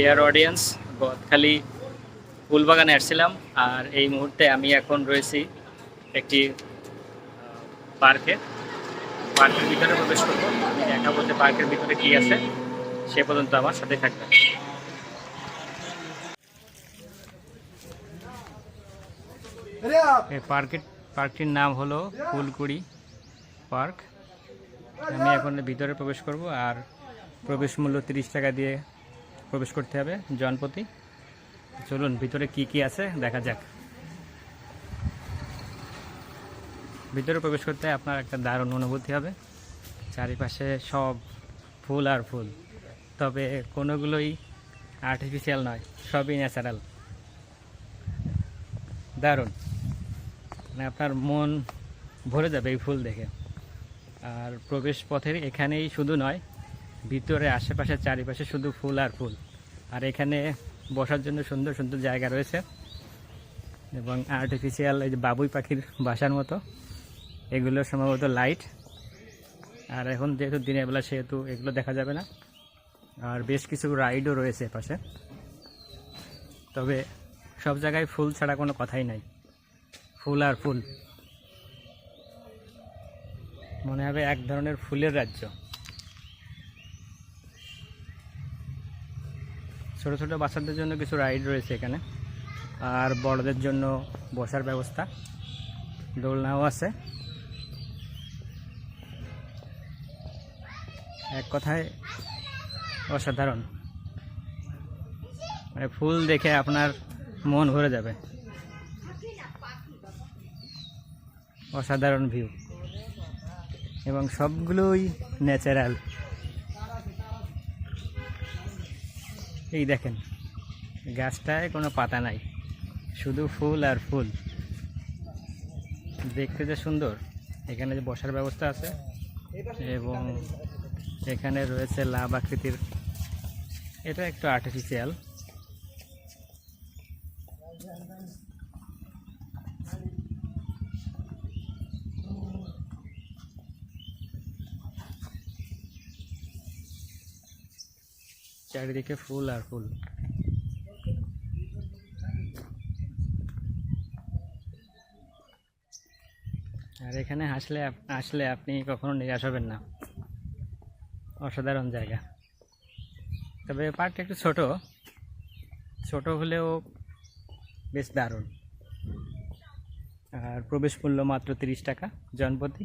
Air audience Gadkhali ফুলবাগানে আসছিলাম আর এই মুহূর্তে আমি এখন রয়েছি একটি পার্কে। পার্কের ভিতরে প্রবেশ করব। আমি দেখাবো যে পার্কের ভিতরে কি আছে। সে পর্যন্ত আমার সাথে থাকবে পার্কের, পার্কটির নাম হলো ফুলকুড়ি পার্ক। আমি এখন ভিতরে প্রবেশ করব আর প্রবেশ মূল্য তিরিশ টাকা দিয়ে প্রবেশ করতে হবে জনপতি। চলুন, ভিতরে কি কি আছে দেখা যাক। ভিতরে প্রবেশ করতে আপনার একটা দারুণ অনুভূতি হবে। চারিপাশে সব ফুল আর ফুল। তবে কোনোগুলোই আর্টিফিশিয়াল নয়, সবই ন্যাচারাল দারুণ। মানে আপনার মন ভরে যাবে এই ফুল দেখে। আর প্রবেশ পথের এখানেই শুধু নয়, ভিতরে আশেপাশে চারিপাশে শুধু ফুল আর ফুল। আর এখানে বসার জন্য সুন্দর সুন্দর জায়গা রয়েছে। এবং আর্টিফিশিয়াল এই যে বাবুই পাখির বাসার মতো। এগুলো সম্ভবত লাইট আর এখন যেহেতু দিনের বেলা, সেহেতু এগুলো দেখা যাবে না। আর বেশ কিছু রাইডও রয়েছে পাশে তবে সব জায়গায় ফুল ছাড়া কোনো কথাই নাই। ফুল আর ফুল। মনে হবে এক ধরনের ফুলের রাজ্য। ছোট ছোট বাচ্চাদের জন্য কিছু রাইড রয়েছে এখানে। আর বড়দের জন্য বসার ব্যবস্থা। দোলনাও আছে। এক কথায় অসাধারণ। মানে ফুল দেখে আপনার মন ভরে যাবে। অসাধারণ ভিউ। এবং সবগুলোই ন্যাচারাল। এই দেখেন, গাছটায় কোনো পাতা নাই, শুধু ফুল আর ফুল। দেখতে যে সুন্দর, এখানে যে বসার ব্যবস্থা আছে, এবং এখানে রয়েছে লাভ আকৃতির, এটা একটু আর্টিফিশিয়াল চারিদিকে ফুল আর ফুল। আর এখানে আসলে আসলে আপনি কখনো নিরাশ হবেন না। অসাধারণ জায়গা। তবে পার্কটা একটু ছোট। ছোট হলেও বেশ দারুণ। আর প্রবেশ মূল্য মাত্র তিরিশ টাকা জনপ্রতি।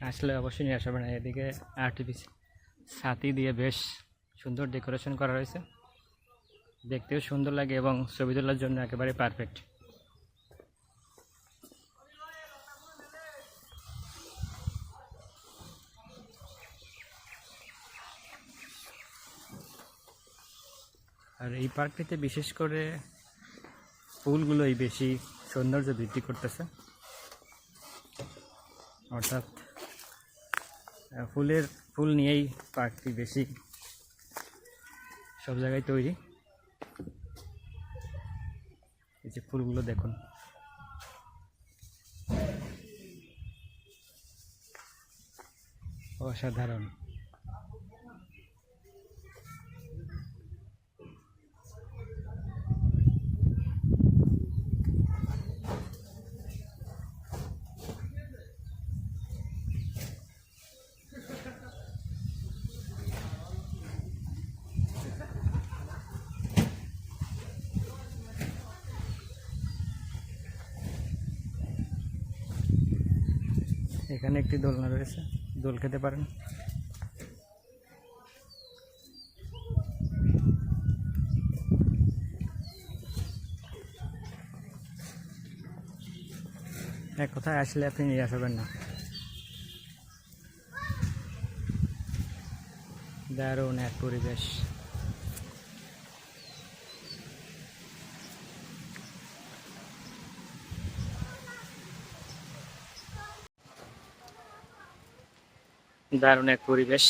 আসলে অবশ্যই নিরাশ হবে না। এদিকে আর্টিফিশিয়াল ছাতি দিয়ে বেশ সুন্দর ডেকোরেশন করা রয়েছে। দেখতেও সুন্দর লাগে এবং ছবি তোলার জন্য একেবারে পারফেক্ট। আর এই পার্কটিতে বিশেষ করে ফুলগুলোই বেশি সৌন্দর্য বৃদ্ধি করতেছে। অর্থাৎ ফুলের ফুল নিয়েই পার্কটি বেশি সব জায়গায় তৈরি। এই যে ফুলগুলো দেখুন। অসাধারণ। এখানে একটি দোলনা রয়েছে। দোল খেতে পারেন। এক কথায় আসলে আপনি নিরাশ হবেন না। দারুণ এক পরিবেশ। দারুণ এক পরিবেশ।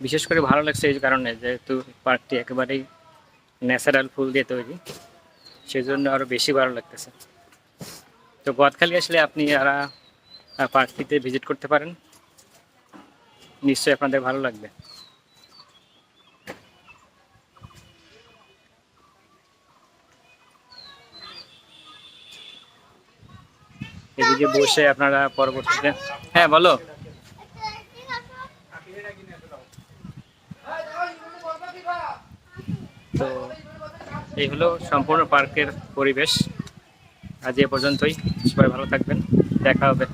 বিশেষ করে ভালো লাগছে এই কারণে, যেহেতু পার্কটি একেবারেই ন্যাচারাল ফুল দিয়ে তৈরি সেই জন্য আরও বেশি ভালো লাগতেছে। তো গদখালি আসলে আপনি যারা পার্কটিতে ভিজিট করতে পারেন, নিশ্চয়ই আপনাদের ভালো লাগবে। এদিকে বসে আপনারা পরবর্তীতে হ্যাঁ বলো। এই হলো সম্পূর্ণ পার্কের পরিবেশ। আজ এ পর্যন্তই। সবাই ভালো থাকবেন। দেখা হবে।